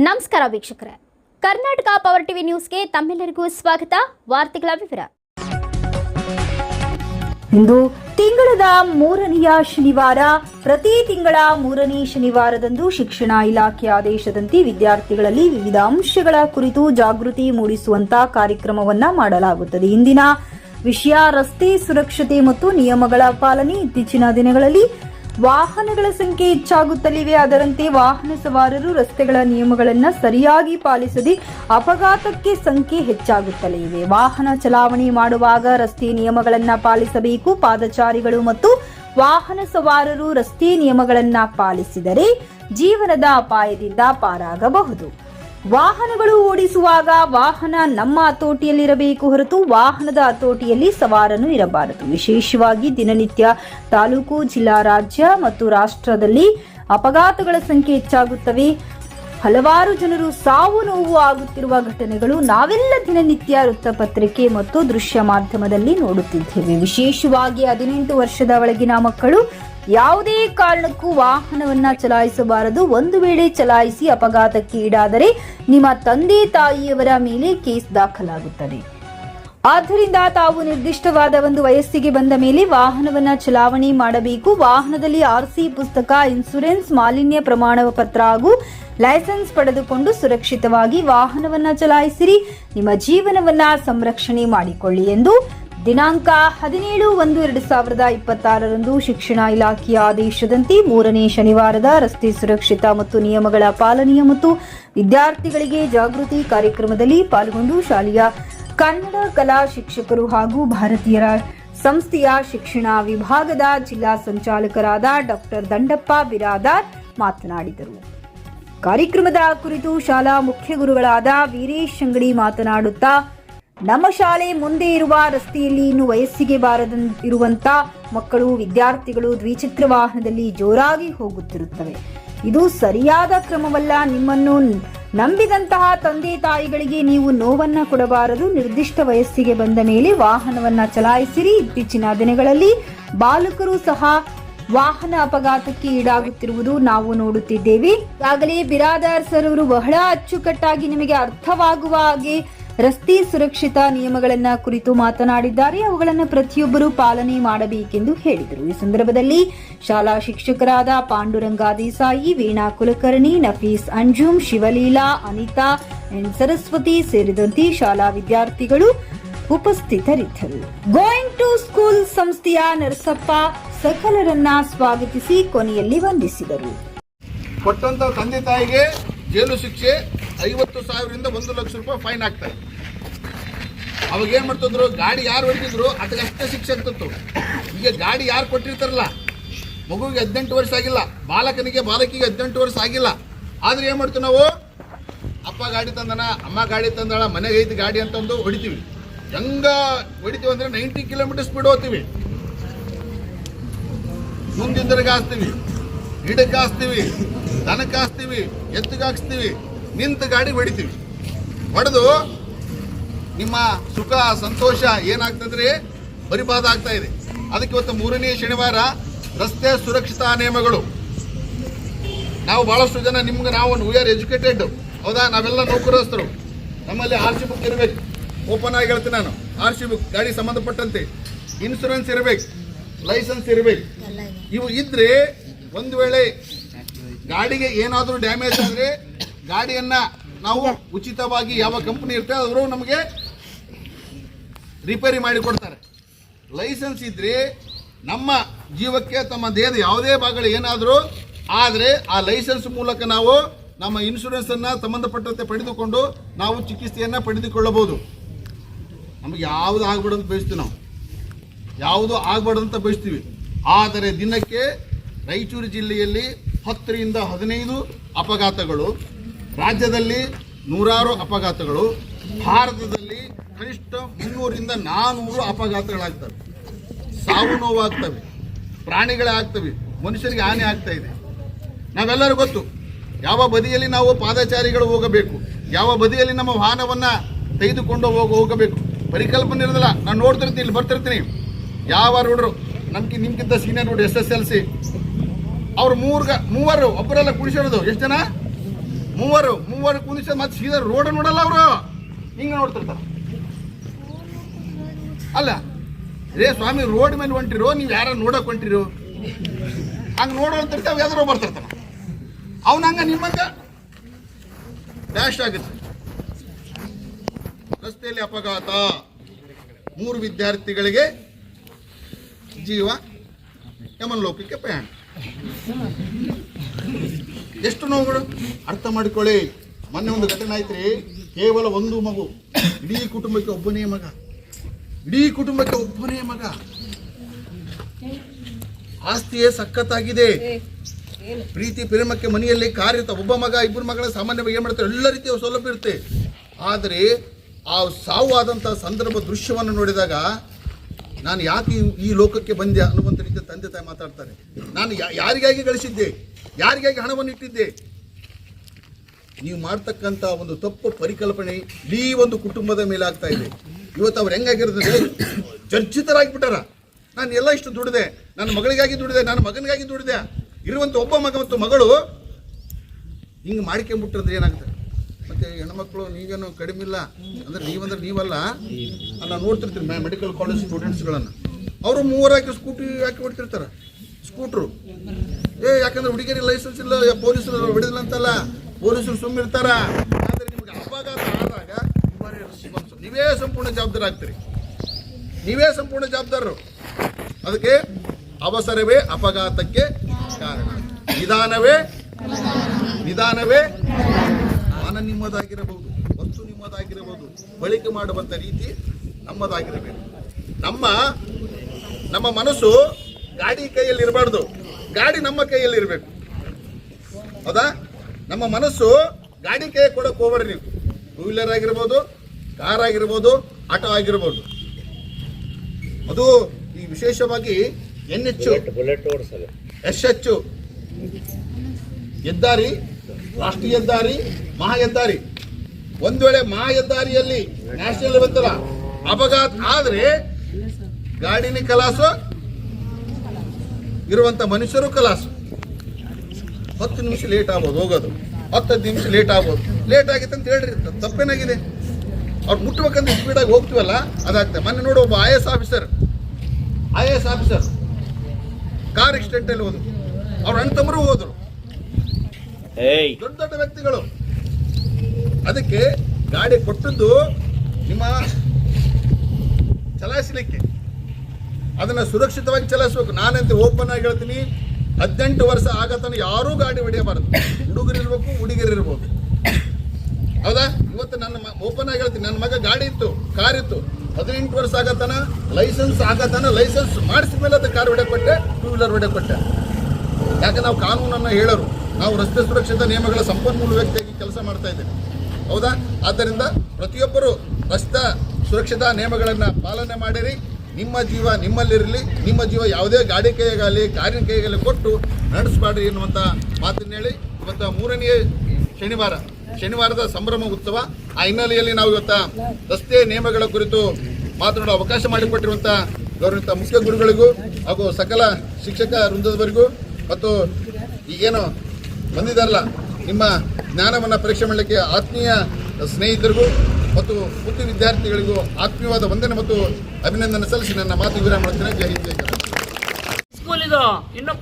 ನಮಸ್ಕಾರ ವೀಕ್ಷಕರೇ. Karnataka power TV ನ್ಯೂಸ್ಗೆ ತಮ್ಮೆಲ್ಲರಿಗೂ ಸ್ವಾಗತ. ವಾರ್ತೆಗಳ ವಿವರ. ಇಂದು ತಿಂಗಳದ ಮೂರನೆಯ ಶನಿವಾರ. ಪ್ರತಿ ತಿಂಗಳ ಮೂರನೇ ಶನಿವಾರದಂದು ಶಿಕ್ಷಣ ಇಲಾಖೆ ಆದೇಶದಂತೆ ವಿದ್ಯಾರ್ಥಿಗಳಲ್ಲಿ ವಿವಿಧ ಅಂಶಗಳ ಕುರಿತು ಜಾಗೃತಿ ಮೂಡಿಸುವಂತಹ ಕಾರ್ಯಕ್ರಮವನ್ನ ಮಾಡಲಾಗುತ್ತದೆ. ಇಂದಿನ ವಿಷಯ ರಸ್ತೆ ಸುರಕ್ಷತೆ ಮತ್ತು ನಿಯಮಗಳ ಪಾಲನೆ ಇತ್ತೀಚಿನ ದಿನಗಳಲ್ಲಿ ವಾಹನಗಳ ಸಂಖ್ಯೆ ಹೆಚ್ಚಾಗುತ್ತಲಿವೆ. ಅದರಂತೆ ವಾಹನ ಸವಾರರು ರಸ್ತೆಗಳ ನಿಯಮಗಳನ್ನು ಸರಿಯಾಗಿ ಪಾಲಿಸದೆ ಅಪಘಾತಕ್ಕೆ ಸಂಖ್ಯೆ ಹೆಚ್ಚಾಗುತ್ತಲೇ ಇವೆ ವಾಹನ ಚಲಾವಣೆ ಮಾಡುವಾಗ ರಸ್ತೆ ನಿಯಮಗಳನ್ನು ಪಾಲಿಸಬೇಕು. ಪಾದಚಾರಿಗಳು ಮತ್ತು ವಾಹನ ಸವಾರರು ರಸ್ತೆ ನಿಯಮಗಳನ್ನು ಪಾಲಿಸಿದರೆ ಜೀವನದ ಅಪಾಯದಿಂದ ಪಾರಾಗಬಹುದು. ವಾಹನಗಳು ಓಡಿಸುವಾಗ ವಾಹನ ನಮ್ಮ ಹತೋಟಿಯಲ್ಲಿರಬೇಕು ಹೊರತು ವಾಹನದ ಹತೋಟಿಯಲ್ಲಿ ಸವಾರನು ಇರಬಾರದು. ವಿಶೇಷವಾಗಿ ದಿನನಿತ್ಯ ತಾಲೂಕು, ಜಿಲ್ಲಾ, ರಾಜ್ಯ ಮತ್ತು ರಾಷ್ಟ್ರದಲ್ಲಿ ಅಪಘಾತಗಳ ಸಂಖ್ಯೆ ಹೆಚ್ಚಾಗುತ್ತವೆ. ಹಲವಾರು ಜನರು ಸಾವು ನೋವು ಆಗುತ್ತಿರುವ ಘಟನೆಗಳು ನಾವೆಲ್ಲ ದಿನನಿತ್ಯ ವೃತ್ತಪತ್ರಿಕೆ ಮತ್ತು ದೃಶ್ಯ ಮಾಧ್ಯಮದಲ್ಲಿ ನೋಡುತ್ತಿದ್ದೇವೆ. ವಿಶೇಷವಾಗಿ ಹದಿನೆಂಟು ವರ್ಷದ ಒಳಗಿನ ಮಕ್ಕಳು ಯಾವುದೇ ಕಾರಣಕ್ಕೂ ವಾಹನವನ್ನ ಚಲಾಯಿಸಬಾರದು. ಒಂದು ವೇಳೆ ಚಲಾಯಿಸಿ ಅಪಘಾತಕ್ಕೆ ಈಡಾದರೆ ನಿಮ್ಮ ತಂದೆ ತಾಯಿಯವರ ಮೇಲೆ ಕೇಸ್ ದಾಖಲಾಗುತ್ತದೆ. ಆದ್ದರಿಂದ ತಾವು ನಿರ್ದಿಷ್ಟವಾದ ಒಂದು ವಯಸ್ಸಿಗೆ ಬಂದ ಮೇಲೆ ವಾಹನವನ್ನ ಚಲಾವಣೆ ಮಾಡಬೇಕು. ವಾಹನದಲ್ಲಿ ಆರ್ಸಿ ಪುಸ್ತಕ ಇನ್ಸೂರೆನ್ಸ್ ಮಾಲಿನ್ಯ ಪ್ರಮಾಣ ಪತ್ರ ಹಾಗೂ ಲೈಸೆನ್ಸ್ ಪಡೆದುಕೊಂಡು ಸುರಕ್ಷಿತವಾಗಿ ವಾಹನವನ್ನ ಚಲಾಯಿಸಿರಿ. ನಿಮ್ಮ ಜೀವನವನ್ನ ಸಂರಕ್ಷಣೆ ಮಾಡಿಕೊಳ್ಳಿ ಎಂದು ದಿನಾಂಕ ಹದಿನೇಳು ಒಂದು ಎರಡು ಸಾವಿರದ ಇಪ್ಪತ್ತಾರರಂದು ಶಿಕ್ಷಣ ಇಲಾಖೆಯ ಆದೇಶದಂತೆ ಮೂರನೇ ಶನಿವಾರದ ರಸ್ತೆ ಸುರಕ್ಷಿತ ಮತ್ತು ನಿಯಮಗಳ ಪಾಲನೆಯ ಮತ್ತು ವಿದ್ಯಾರ್ಥಿಗಳಿಗೆ ಜಾಗೃತಿ ಕಾರ್ಯಕ್ರಮದಲ್ಲಿ ಪಾಲ್ಗೊಂಡು ಶಾಲೆಯ ಕನ್ನಡ ಕಲಾ ಶಿಕ್ಷಕರು ಹಾಗೂ ಭಾರತೀಯರ ಸಂಸ್ಥೆಯ ಶಿಕ್ಷಣ ವಿಭಾಗದ ಜಿಲ್ಲಾ ಸಂಚಾಲಕರಾದ ಡಾಕ್ಟರ್ ದಂಡಪ್ಪ ಬಿರಾದಾರ್ ಮಾತನಾಡಿದರು. ಕಾರ್ಯಕ್ರಮದ ಕುರಿತು ಶಾಲಾ ಮುಖ್ಯ ಗುರುಗಳಾದ ವೀರೇಶ್ ಅಂಗಡಿ ಮಾತನಾಡುತ್ತಾ, ನಮ್ಮ ಶಾಲೆ ಮುಂದೆ ಇರುವ ರಸ್ತೆಯಲ್ಲಿ ಇನ್ನು ವಯಸ್ಸಿಗೆ ಬಾರದ ಇರುವಂತ ಮಕ್ಕಳು, ವಿದ್ಯಾರ್ಥಿಗಳು ದ್ವಿಚಕ್ರ ವಾಹನದಲ್ಲಿ ಜೋರಾಗಿ ಹೋಗುತ್ತಿರುತ್ತವೆ. ಇದು ಸರಿಯಾದ ಕ್ರಮವಲ್ಲ, ನಿಮ್ಮನ್ನು ನಂಬಿದಂತಹ ತಂದೆ ತಾಯಿಗಳಿಗೆ ನೀವು ನೋವನ್ನ ಕೊಡಬಾರದು. ನಿರ್ದಿಷ್ಟ ವಯಸ್ಸಿಗೆ ಬಂದ ಮೇಲೆ ವಾಹನವನ್ನ ಚಲಾಯಿಸಿರಿ. ಇತ್ತೀಚಿನ ದಿನಗಳಲ್ಲಿ ಬಾಲಕರು ಸಹ ವಾಹನ ಅಪಘಾತಕ್ಕೆ ಈಡಾಗುತ್ತಿರುವುದು ನಾವು ನೋಡುತ್ತಿದ್ದೇವೆ. ಈಗಾಗಲೇ ಬಿರಾದಾರ್ ಸರ್ ಅವರು ಬಹಳ ಅಚ್ಚುಕಟ್ಟಾಗಿ ನಿಮಗೆ ಅರ್ಥವಾಗುವ ಹಾಗೆ ರಸ್ತೆ ಸುರಕ್ಷತಾ ನಿಯಮಗಳನ್ನ ಕುರಿತು ಮಾತನಾಡಿದ್ದಾರೆ. ಅವುಗಳನ್ನು ಪ್ರತಿಯೊಬ್ಬರು ಪಾಲನೆ ಮಾಡಬೇಕೆಂದು ಹೇಳಿದರು. ಈ ಸಂದರ್ಭದಲ್ಲಿ ಶಾಲಾ ಶಿಕ್ಷಕರಾದ ಪಾಂಡುರಂಗ ದೇಸಾಯಿ, ವೀಣಾ ಕುಲಕರ್ಣಿ, ನಫೀಸ್ ಅಂಜುಂ, ಶಿವಲೀಲಾ, ಅನಿತಾ, ಎನ್ ಸರಸ್ವತಿ ಸೇರಿದಂತೆ ಶಾಲಾ ವಿದ್ಯಾರ್ಥಿಗಳು ಉಪಸ್ಥಿತರಿದ್ದರು. ಗೋಯಿಂಗ್ ಟು ಸ್ಕೂಲ್ ಸಂಸ್ಥೆಯ ನರಸಪ್ಪ ಸಕಲರನ್ನ ಸ್ವಾಗತಿಸಿ ಕೊನೆಯಲ್ಲಿ ವಂದಿಸಿದರು. ಕೊಟ್ಟಂತ ತಂದೆ ತಾಯಿಗೆ ಜೈಲು ಶಿಕ್ಷೆ ಐವತ್ತು ಸಾವಿರದಿಂದ ಒಂದು ಲಕ್ಷ ರೂಪಾಯಿ ಫೈನ್ ಆಗ್ತದೆ ಅವಾಗ ಏನ್ ಮಾಡ್ತಿದ್ರು? ಗಾಡಿ ಯಾರು ಹೊಡಿತಿದ್ರು? ಅದಕ್ಕೆ ಅಷ್ಟೇ ಶಿಕ್ಷೆ ಆಗ್ತಿತ್ತು ಈಗ ಗಾಡಿ ಯಾರು ಕೊಟ್ಟಿರ್ತಾರಲ್ಲ, ಮಗುವಿಗೆ ಹದಿನೆಂಟು ವರ್ಷ ಆಗಿಲ್ಲ, ಬಾಲಕನಿಗೆ ಬಾಲಕಿಗೆ ಹದಿನೆಂಟು ವರ್ಷ ಆಗಿಲ್ಲ. ಆದ್ರೆ ಏನ್ ಮಾಡ್ತೀವಿ ನಾವು? ಅಪ್ಪ ಗಾಡಿ ತಂದನ, ಅಮ್ಮ ಗಾಡಿ ತಂದಳ ಮನೆಗೆ ಐತಿ ಗಾಡಿ ಅಂತಂದು ಹೊಡಿತೀವಿ. ಹೆಂಗ ಹೊಡಿತೀವಿ ಅಂದ್ರೆ ನೈಂಟಿ ಕಿಲೋಮೀಟರ್ ಸ್ಪೀಡ್ ಹೋಗ್ತೀವಿ ಮುಂದಿಂದರಿಗೆ ಹಾಸ್ತೀವಿ ಗಿಡಕ್ಕೆ ಹಾಸ್ತೀವಿ ದನಕ್ಕೆ ಹಾಸ್ತೀವಿ, ಎತ್ತಿಗೆ ಹಾಕ್ಸ್ತೀವಿ, ನಿಂತ ಗಾಡಿ ಹೊಡಿತೀವಿ. ಹೊಡೆದು ನಿಮ್ಮ ಸುಖ, ಸಂತೋಷ ಏನಾಗ್ತದ್ರಿ ಬರಿಬಾದ ಆಗ್ತಾ ಇದೆ. ಅದಕ್ಕೆ ಇವತ್ತು ಮೂರನೇ ಶನಿವಾರ ರಸ್ತೆ ಸುರಕ್ಷತಾ ನಿಯಮಗಳು. ನಾವು ಬಹಳಷ್ಟು ಜನ ನಿಮ್ಗೆ ನಾವು ವಿ ಆರ್ ಎಜುಕೇಟೆಡ್ ಹೌದಾ? ನಾವೆಲ್ಲ ನೌಕರಸ್ಥರು. ನಮ್ಮಲ್ಲಿ ಆರ್ ಸಿ ಬುಕ್ ಇರಬೇಕು. ಓಪನ್ ಆಗಿ ಹೇಳ್ತೀನಿ ನಾನು. ಆರ್ ಸಿ ಬುಕ್ ಗಾಡಿ ಸಂಬಂಧಪಟ್ಟಂತೆ. ಇನ್ಶೂರೆನ್ಸ್ ಇರಬೇಕು. ಲೈಸೆನ್ಸ್ ಇರಬೇಕು. ಇವು ಇದ್ರೆ ಒಂದು ವೇಳೆ ಗಾಡಿಗೆ ಏನಾದರೂ ಡ್ಯಾಮೇಜ್ ಆದರೆ ಗಾಡಿಯನ್ನ ನಾವು ಉಚಿತವಾಗಿ ಯಾವ ಕಂಪನಿ ಇರುತ್ತೆ ಅವರು ನಮಗೆ ರಿಪೇರಿ ಮಾಡಿ ಕೊಡ್ತಾರೆ. ಲೈಸೆನ್ಸ್ ಇದ್ರೆ ನಮ್ಮ ಜೀವಕ್ಕೆ, ತಮ್ಮ ದೇಹದ ಯಾವುದೇ ಭಾಗಗಳು ಏನಾದರೂ ಆದರೆ ಆ ಲೈಸೆನ್ಸ್ ಮೂಲಕ ನಾವು ನಮ್ಮ ಇನ್ಶೂರೆನ್ಸ್ ಅನ್ನ ಸಂಬಂಧಪಟ್ಟಂತೆ ಪಡೆದುಕೊಂಡು ನಾವು ಚಿಕಿತ್ಸೆಯನ್ನು ಪಡೆದುಕೊಳ್ಳಬಹುದು. ನಮಗೆ ಯಾವುದು ಆಗ್ಬಾರ್ದಂತ ಬಯಸ್ತೀವಿ ನಾವು. ಯಾವುದು ಅಂತ ಬಯಸ್ತೀವಿ. ಆದರೆ ದಿನಕ್ಕೆ ರಾಯಚೂರು ಜಿಲ್ಲೆಯಲ್ಲಿ ಹತ್ತರಿಂದ ಹದಿನೈದು ಅಪಘಾತಗಳು ರಾಜ್ಯದಲ್ಲಿ ನೂರಾರು ಅಪಘಾತಗಳು, ಭಾರತದಲ್ಲಿ ಕನಿಷ್ಠ ಮುನ್ನೂರಿಂದ ನಾನ್ನೂರು ಅಪಘಾತಗಳಾಗ್ತವೆ. ಸಾವು ನೋವಾಗ್ತವೆ, ಪ್ರಾಣಿಗಳೇ ಆಗ್ತವೆ, ಮನುಷ್ಯರಿಗೆ ಹಾನಿ ಆಗ್ತಾ ಇದೆ. ನಾವೆಲ್ಲರೂ ಗೊತ್ತು, ಯಾವ ಬದಿಯಲ್ಲಿ ನಾವು ಪಾದಚಾರಿಗಳು ಹೋಗಬೇಕು, ಯಾವ ಬದಿಯಲ್ಲಿ ನಮ್ಮ ವಾಹನವನ್ನ ತೆಗೆದುಕೊಂಡು ಹೋಗ, ಹೋಗಬೇಕು. ಪರಿಕಲ್ಪನೆ ಇರೋದಿಲ್ಲ. ನಾನು ನೋಡ್ತಿರ್ತೀನಿ, ಇಲ್ಲಿ ಬರ್ತಿರ್ತೀನಿ. ಯಾವ ರೋಡ್ರು? ನಮ್ಗೆ ನಿಮ್ಗಿಂತ senior road S S L C ಅವ್ರು ಮೂರ್ಗ, ಮೂವರು, ಒಬ್ಬರೆಲ್ಲ ಕುಡಿಸಿರೋದು. ಎಷ್ಟು ಜನ? ಮೂವರು ಮೂವರು ಕುಂದಿಸ ಮತ್ತೆ ಸೀದಾ ರೋಡ್ ನೋಡಲ್ಲ ಅವರು. ಹಿಂಗೆ ನೋಡ್ತಿರ್ತಾರ. ಅಲ್ಲ ರೇ ಸ್ವಾಮಿ ರೋಡ್ ಮೇಲೆ ಹೊಂಟಿರೋ, ನೀವು ಯಾರ ನೋಡಕ್ ಹೊಂಟಿರೋ? ಹಂಗ ನೋಡೋ ಯಾವ್ದಾರು ಬರ್ತಿರ್ತಾನ ಅವನ ಹಂಗ ನಿಮ್ಮಂಗ ಡ್ಯಾಶ್ ಆಗುತ್ತೆ. ರಸ್ತೆಯಲ್ಲಿ ಅಪಘಾತ. ಮೂರು ವಿದ್ಯಾರ್ಥಿಗಳಿಗೆ ಜೀವ ಯಮನಲೋಕಕ್ಕೆ ಪ್ರಯಾಣ. ಎಷ್ಟು ನೋವುಗಳು? ಅರ್ಥ ಮಾಡಿಕೊಳ್ಳಿ. ಮೊನ್ನೆ ಒಂದು ಘಟನೆ ಆಯ್ತ್ರಿ ಕೇವಲ ಒಂದು ಮಗು. ಇಡೀ ಕುಟುಂಬಕ್ಕೆ ಒಬ್ಬನೇ ಮಗ. ಇಡೀ ಕುಟುಂಬಕ್ಕೆ ಒಬ್ಬನೇ ಮಗ. ಆಸ್ತಿಯೇ ಸಖತ್ತಾಗಿದೆ. ಪ್ರೀತಿ, ಪ್ರೇಮಕ್ಕೆ ಮನೆಯಲ್ಲಿ ಕಾರ್ಯತ ಒಬ್ಬ ಮಗ, ಇಬ್ಬರು ಮಗಳ ಸಾಮಾನ್ಯವಾಗಿ ಏನು ಮಾಡ್ತಾರೆ? ಎಲ್ಲ ರೀತಿಯ ಸೌಲಭ್ಯ ಇರುತ್ತೆ. ಆದರೆ ಆ ಸಾವು ಆದಂಥ ಸಂದರ್ಭ ದೃಶ್ಯವನ್ನು ನೋಡಿದಾಗ ನಾನು ಯಾಕೆ ಈ- ಈ ಲೋಕಕ್ಕೆ ಬಂದೆ ಅನ್ನುವಂಥ ರೀತಿಯ ತಂದೆ ತಾಯಿ ಮಾತಾಡ್ತಾರೆ. ನಾನು ಯಾರಿಗಾಗಿ ಗಳಿಸಿದ್ದೆ? ಯಾರಿಗಾಗಿ ಹಣವನ್ನು ಇಟ್ಟಿದ್ದೆ? ನೀವು ಮಾಡ್ತಕ್ಕಂಥ ಒಂದು ತಪ್ಪು ಪರಿಕಲ್ಪನೆ ಇಡೀ ಒಂದು ಕುಟುಂಬದ ಮೇಲೆ ಆಗ್ತಾ ಇದೆ. ಇವತ್ತು ಅವ್ರು ಹೆಂಗಾಗಿರ್ತದೆ ಚರ್ಚಿತರಾಗಿಬಿಟ್ಟಾರ. ನಾನು ಎಲ್ಲ ಇಷ್ಟು ದುಡಿದೆ. ನನ್ನ ಮಗಳಿಗಾಗಿ ದುಡಿದೆ. ನನ್ನ ಮಗನಿಗಾಗಿ ದುಡಿದೆ. ಇರುವಂಥ ಒಬ್ಬ ಮಗ ಮತ್ತು ಮಗಳು ಹಿಂಗೆ ಮಾಡ್ಕೊಂಬಿಟ್ರಂದ್ರೆ ಏನಾಗುತ್ತೆ? ಮತ್ತೆ ಹೆಣ್ಮಕ್ಳು ನೀವೇನು ಕಡಿಮೆ ಇಲ್ಲ? ಅಂದ್ರೆ ನೀವಂದ್ರೆ ನೀವಲ್ಲ? ನಾನು ನೋಡ್ತಿರ್ತೀನಿ ಮೆಡಿಕಲ್ ಕಾಲೇಜ್ ಸ್ಟೂಡೆಂಟ್ಸ್ಗಳನ್ನು ಅವರು ಮೂವರಾಕಿ ಸ್ಕೂಟಿ ಹಾಕಿ ಬಿಡ್ತಿರ್ತಾರೆ ಸ್ಕೂಟ್ರು ಏ, ಯಾಕಂದ್ರೆ ಹುಡುಗಿಯರಿಗೆ ಲೈಸೆನ್ಸ್ ಇಲ್ಲ ಪೊಲೀಸರು ಹೊಡೆದಿಲ್ಲ ಅಂತಲ್ಲ. ಪೊಲೀಸರು ಸುಮ್ಮಿರ್ತಾರ. ಆದ್ರೆ ನಿಮ್ಗೆ ಅಪಘಾತ ಆದಾಗ. ನೀವೇ ಸಂಪೂರ್ಣ ಜವಾಬ್ದಾರ ಆಗ್ತೀರಿ ನೀವೇ ಸಂಪೂರ್ಣ ಜವಾಬ್ದಾರರು. ಅದಕ್ಕೆ ಅವಸರವೇ ಅಪಘಾತಕ್ಕೆ ಕಾರಣ. ನಿಧಾನವೇ ನಿಧಾನವೇ. ಮನ ನಿಮ್ಮದಾಗಿರಬಹುದು, ವಸ್ತು ನಿಮ್ಮದಾಗಿರಬಹುದು, ಬಳಕೆ ಮಾಡುವಂಥ ರೀತಿ ನಮ್ಮದಾಗಿರಬೇಕು. ನಮ್ಮ ನಮ್ಮ ಮನಸ್ಸು ಗಾಡಿ ಕೈಯಲ್ಲಿ ಇರಬಾರ್ದು. ಗಾಡಿ ನಮ್ಮ ಕೈಯಲ್ಲಿ ಇರಬೇಕು ಹೌದಾ? ನಮ್ಮ ಮನಸ್ಸು ಗಾಡಿ ಕೈ ಕೊಡಕ್ಕೆ ಹೋಗ್ಬೇಡ್ರಿ ನೀವು. ಟೂ ವೀಲರ್ ಆಗಿರ್ಬೋದು ಕಾರ್ ಆಗಿರ್ಬೋದು ಆಟೋ ಆಗಿರ್ಬೋದು. ಅದು ಈ ವಿಶೇಷವಾಗಿ ಎನ್ ಹೆಚ್ಚು ಎಸ್ ಹೆಚ್ಚು ಹೆದ್ದಾರಿ ರಾಷ್ಟ್ರೀಯ ಹೆದ್ದಾರಿ ಮಹಾ ಹೆದ್ದಾರಿ. ಒಂದು ವೇಳೆ ಮಹಾ ಹೆದ್ದಾರಿಯಲ್ಲಿ ನ್ಯಾಷನಲ್ ಬಂತಲ್ಲ ಅಪಘಾತ ಆದ್ರೆ ಗಾಡಿನ ಕಲಾಸು ಇರುವಂತ ಮನುಷ್ಯರು ಕಲಾಸು. ಹತ್ತು ನಿಮಿಷ ಲೇಟ್ ಆಗ್ಬೋದು ಹೋಗೋದು. ಹತ್ತು ಹತ್ತು ನಿಮಿಷ ಲೇಟ್ ಆಗ್ಬೋದು. ಲೇಟ್ ಆಗಿತ್ತು ಅಂತ ಹೇಳ್ರಿ ತಪ್ಪೇನಾಗಿದೆ? ಅವ್ರು ಮುಟ್ಬೇಕಂತ ಸ್ಪೀಡಾಗಿ ಹೋಗ್ತೀವಲ್ಲ ಅದಾಗ್ತದೆ ಮೊನ್ನೆ ನೋಡು ಒಬ್ಬ I S officer I S officer car accident ಅಲ್ಲಿ ಹೋದ್ರು. ಅವ್ರ ಅಣ್ಣ ತಮ್ಮರು ಹೋದ್ರು. ಏಯ್. ದೊಡ್ಡ ದೊಡ್ಡ ವ್ಯಕ್ತಿಗಳು. ಅದಕ್ಕೆ ಗಾಡಿ ಕೊಟ್ಟದ್ದು ನಿಮ್ಮ ಚಲಾಯಿಸಲಿಕ್ಕೆ. ಅದನ್ನ ಸುರಕ್ಷಿತವಾಗಿ ಚಲಾಯಿಸ್ಬೇಕು. ನಾನಂತೆ ಓಪನ್ ಆಗಿ ಹೇಳ್ತೀನಿ, ಹದಿನೆಂಟು ವರ್ಷ ಆಗತನ ಯಾರೂ ಗಾಡಿ ಹೊಡೆಯಬಾರದು. ಹುಡುಗರಿರ್ಬೇಕು ಹುಡುಗಿರಿರ್ಬೋದು ಹೌದಾ? ಇವತ್ತು ನನ್ನ ಓಪನ್ ಆಗಿ ಹೇಳ್ತೀನಿ. ನನ್ನ ಮಗ ಗಾಡಿ ಇತ್ತು ಕಾರ್ ಇತ್ತು. ಹದಿನೆಂಟು ವರ್ಷ ಆಗತನ ಲೈಸೆನ್ಸ್ ಆಗತನ ಲೈಸೆನ್ಸ್ ಮಾಡಿಸಿದ ಮೇಲೆ ಅದು ಕಾರ್ ಹೊಡೆ ಕೊಟ್ಟೆ ಟೂ ವೀಲರ್ ಹೊಡೆ ಕೊಟ್ಟೆ ಯಾಕೆ ನಾವು ಕಾನೂನನ್ನು ಹೇಳರು. ನಾವು ರಸ್ತೆ ಸುರಕ್ಷತಾ ನಿಯಮಗಳ ಸಂಪನ್ಮೂಲ ವ್ಯಕ್ತಿಯಾಗಿ ಕೆಲಸ ಮಾಡ್ತಾ ಇದ್ದೇವೆ. ಹೌದಾ? ಆದ್ದರಿಂದ ಪ್ರತಿಯೊಬ್ಬರು ರಸ್ತೆ ಸುರಕ್ಷತಾ ನಿಯಮಗಳನ್ನು ಪಾಲನೆ ಮಾಡಿರಿ. ನಿಮ್ಮ ಜೀವ ನಿಮ್ಮಲ್ಲಿರಲಿ, ನಿಮ್ಮ ಜೀವ ಯಾವುದೇ ಗಾಡಿ ಕೈಗಾಗಲಿ ಕಾರಿನ ಕೈಯಾಗಲಿ ಕೊಟ್ಟು ನಡೆಸಬಾಡ್ರಿ ಎನ್ನುವಂಥ ಮಾತನ್ನು ಹೇಳಿ ಇವತ್ತು ಮೂರನೇ ಶನಿವಾರ, ಶನಿವಾರದ ಸಂಭ್ರಮ ಉತ್ಸವ. ಆ ಹಿನ್ನೆಲೆಯಲ್ಲಿ ನಾವು ಇವತ್ತ ರಸ್ತೆ ನಿಯಮಗಳ ಕುರಿತು ಮಾತನಾಡೋ ಅವಕಾಶ ಮಾಡಿಕೊಟ್ಟಿರುವಂಥ ಗೌರವಿತ ಮುಖ್ಯ ಗುರುಗಳಿಗೂ ಹಾಗೂ ಸಕಲ ಶಿಕ್ಷಕ ವೃಂದದವರಿಗೂ ಮತ್ತು ಈಗೇನು ಬಂದಿದ್ದಾರಲ್ಲ, ನಿಮ್ಮ ಜ್ಞಾನವನ್ನು ಪರೀಕ್ಷೆ ಮಾಡಲಿಕ್ಕೆ ಆತ್ಮೀಯ ಸ್ನೇಹಿತರಿಗೂ ಮತ್ತು ಪುಟ್ಟ ವಿದ್ಯಾರ್ಥಿಗಳಿಗೂ ಆತ್ಮೀಯವಾದ ವಂದನೆ ಮತ್ತು ಅಭಿನಂದನೆ ಸಲ್ಲಿಸಿ ನನ್ನ ಮಾತು ವಿರಾಮ ಮಾಡ್ತೇನೆ. ಜೈ ಜೈ. ಸ್ಕೂಲ್ ಇದು ಇನ್ನು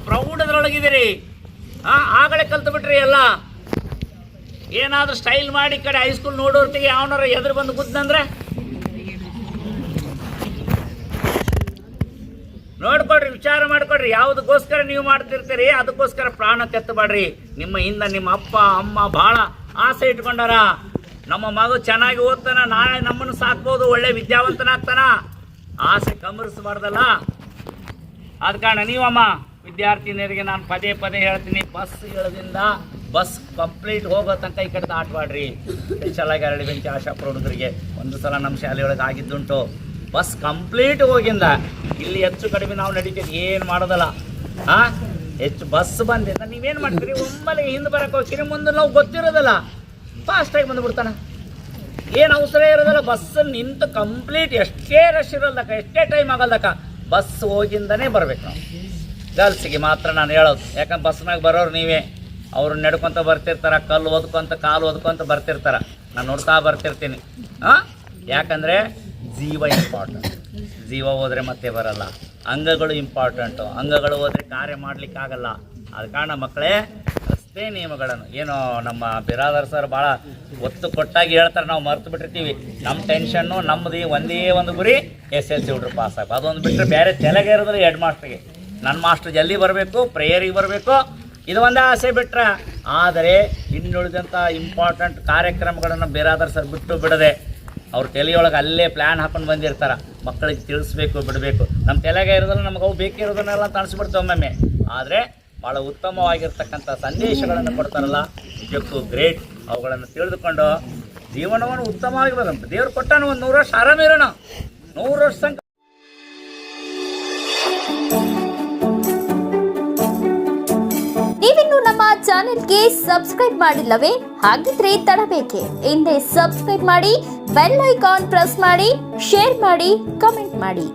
ಹಾ ಆಗಲೇ ಕಲ್ತು ಬಿಟ್ರಿ ಎಲ್ಲ. ಏನಾದ್ರೂ ಸ್ಟೈಲ್ ಮಾಡಿ ಕಡೆ ಹೈಸ್ಕೂಲ್ ನೋಡೋರ್ತಿಗೆ ಯಾವನಾರ ಎದುರು ಬಂದು ಕೂತ್ನಂದ್ರೆ? ನೋಡ್ಕೊಡ್ರಿ ವಿಚಾರ ಮಾಡ್ಕೊಡ್ರಿ ಯಾವುದಕ್ಕೋಸ್ಕರ ನೀವು ಮಾಡ್ತಿರ್ತೀರಿ, ಅದಕ್ಕೋಸ್ಕರ ಪ್ರಾಣ ತೆತ್ತಬೇಡ್ರಿ. ನಿಮ್ಮ ಹಿಂದ ನಿಮ್ಮ ಅಪ್ಪ, ಅಮ್ಮ ಭಾಳ ಆಸೆ ಇಟ್ಕೊಂಡಾರ. ನಮ್ಮ ಮಗು ಚೆನ್ನಾಗಿ ಓದ್ತಾನ, ನಾಳೆ ನಮ್ಮನ್ನು ಸಾಕ್ಬೋದು, ಒಳ್ಳೆ ವಿದ್ಯಾವಂತನಾಗ್ತಾನ. ಆಸೆ ಕಮರಿಸಬಾರ್ದಲ್ಲ. ಆದ ಕಾರಣ ನೀವಮ್ಮ, ವಿದ್ಯಾರ್ಥಿನಿಯರಿಗೆ ನಾನು ಪದೇ ಪದೇ ಹೇಳ್ತೀನಿ ಬಸ್ ಇಳದಿಂದ ಬಸ್ ಕಂಪ್ಲೀಟ್ ಹೋಗೋ ತನಕ ಈ ಕಡೆ ಮಾಡ್ರಿ ಚೆನ್ನಾಗಿ ಅರಳಿ ಬೆಂಕಿ ಆಶಾಪುರ ಹುಡುಗರಿಗೆ ಒಂದು ಸಲ ನಮ್ಮ ಶಾಲೆಯೊಳಗೆ ಆಗಿದ್ದುಂಟು. ಬಸ್ ಕಂಪ್ಲೀಟ್ ಹೋಗಿಂದ ಇಲ್ಲಿ ಹೆಚ್ಚು ಕಡಿಮೆ ನಾವು ನಡೀತೀವಿ, ಏನು ಮಾಡೋದಲ್ಲ. ಹಾಂ ಹೆಚ್ಚು ಬಸ್ ಬಂದಿಂದ ನೀವೇನು ಮಾಡ್ತೀರಿ? ಒಮ್ಮೆಲೆ ಹಿಂದೆ ಬರೋಕೆ ಹೋಗ್ತೀರಿ, ಮುಂದೆ ನಾವು ಗೊತ್ತಿರೋದಲ್ಲ. ಫಾಸ್ಟಾಗಿ ಬಂದುಬಿಡ್ತಾನೆ. ಏನು ಅವಸರ ಇರೋದಲ್ಲ ಬಸ್ ನಿಂತು ಕಂಪ್ಲೀಟ್ ಎಷ್ಟೇ ರಶ್ ಇರೋದಕ್ಕ ಎಷ್ಟೇ ಟೈಮ್ ಆಗಲ್ದಕ್ಕ ಬಸ್ ಹೋಗಿಂದನೇ ಬರಬೇಕು ನಾವು. ಗರ್ಲ್ಸಿಗೆ ಮಾತ್ರ ನಾನು ಹೇಳೋದು. ಯಾಕಂದ್ರೆ ಬಸ್ನಾಗ ಬರೋರು ನೀವೇ. ಅವರು ನಡ್ಕೊತ ಬರ್ತಿರ್ತಾರ, ಕಲ್ಲು ಓದ್ಕೊಂತ ಕಾಲು ಓದ್ಕೊಂತ ಬರ್ತಿರ್ತಾರ. ನಾನು ನೋಡ್ತಾ ಬರ್ತಿರ್ತೀನಿ. ಹಾಂ ಯಾಕಂದರೆ ಜೀವ ಇಂಪಾರ್ಟೆಂಟ್ ಜೀವ ಹೋದರೆ ಮತ್ತೆ ಬರಲ್ಲ. ಅಂಗಗಳು ಇಂಪಾರ್ಟೆಂಟು ಅಂಗಗಳು ಹೋದರೆ ಕಾರ್ಯ ಮಾಡಲಿಕ್ಕಾಗಲ್ಲ. ಆದ ಕಾರಣ ಮಕ್ಕಳೇ ರಸ್ತೆ ನಿಯಮಗಳನ್ನು. ಏನೋ ನಮ್ಮ ಬಿರಾದರ್ ಸರ್ ಭಾಳ ಒತ್ತು ಕೊಟ್ಟಾಗಿ ಹೇಳ್ತಾರೆ, ನಾವು ಮರ್ತು ಬಿಟ್ಟಿರ್ತೀವಿ. ನಮ್ಮ ಟೆನ್ಷನ್ನು ನಮ್ಮದು ಒಂದೇ ಒಂದು ಗುರಿ ಎಸ್ ಎಲ್ ಸಿ ಹುಡ್ರು ಪಾಸ್ ಆಗಬೇಕು. ಅದೊಂದು ಬಿಟ್ಟರೆ ಬೇರೆ ತೆಲಗೆ ಇರೋದ್ರೆ ಹೆಡ್ ಮಾಸ್ಟ್ರಿಗೆ ನನ್ನ ಮಾಸ್ಟ್ರ್ ಜಲ್ದಿ ಬರಬೇಕು ಪ್ರೇಯರಿಗೆ ಬರಬೇಕು. ಇದು ಒಂದೇ ಆಸೆ ಬಿಟ್ರೆ. ಆದರೆ ಇನ್ನುಳಿದಂಥ ಇಂಪಾರ್ಟೆಂಟ್ ಕಾರ್ಯಕ್ರಮಗಳನ್ನು ಬೇರಾದರ್ ಸರ್ ಬಿಟ್ಟು ಬಿಡದೆ ಅವ್ರ ತಲೆಯೊಳಗೆ ಅಲ್ಲೇ ಪ್ಲ್ಯಾನ್ ಹಾಕೊಂಡು ಬಂದಿರ್ತಾರೆ. ಮಕ್ಕಳಿಗೆ ತಿಳಿಸ್ಬೇಕು, ಬಿಡಬೇಕು. ನಮ್ಮ ತಲೆಗೆ ಇರೋದ್ರಲ್ಲಿ ನಮ್ಗೆ ಅವು ಬೇಕಿರೋದನ್ನೆಲ್ಲ ತಣಿಸ್ಬಿಡ್ತೇವೆ ಒಮ್ಮೊಮ್ಮೆ. ಆದರೆ ಭಾಳ ಉತ್ತಮವಾಗಿರ್ತಕ್ಕಂಥ ಸಂದೇಶಗಳನ್ನು ಕೊಡ್ತಾರಲ್ಲ ನಿಜಕ್ಕೂ ಗ್ರೇಟ್. ಅವುಗಳನ್ನು ತಿಳಿದುಕೊಂಡು ಜೀವನವನ್ನು ಉತ್ತಮವಾಗಿರೋದಂತ ದೇವ್ರು ಕೊಟ್ಟಾನ, ಒಂದು ನೂರು ವರ್ಷ ಆರಾಮಿರೋಣ. ನೂರು ವರ್ಷ ಸಂಕ ನೀವಿನ್ನು ನಮ್ಮ ಚಾನೆಲ್ಗೆ ಸಬ್ಸ್ಕ್ರೈಬ್ ಮಾಡಿಲ್ಲವೇ? ಹಾಗಿದ್ರೆ ತಡಬೇಕೆ. ಹಿಂದೆ ಸಬ್ಸ್ಕ್ರೈಬ್ ಮಾಡಿ, ಬೆಲ್ ಐಕಾನ್ ಪ್ರೆಸ್ ಮಾಡಿ, ಶೇರ್ ಮಾಡಿ, ಕಮೆಂಟ್ ಮಾಡಿ.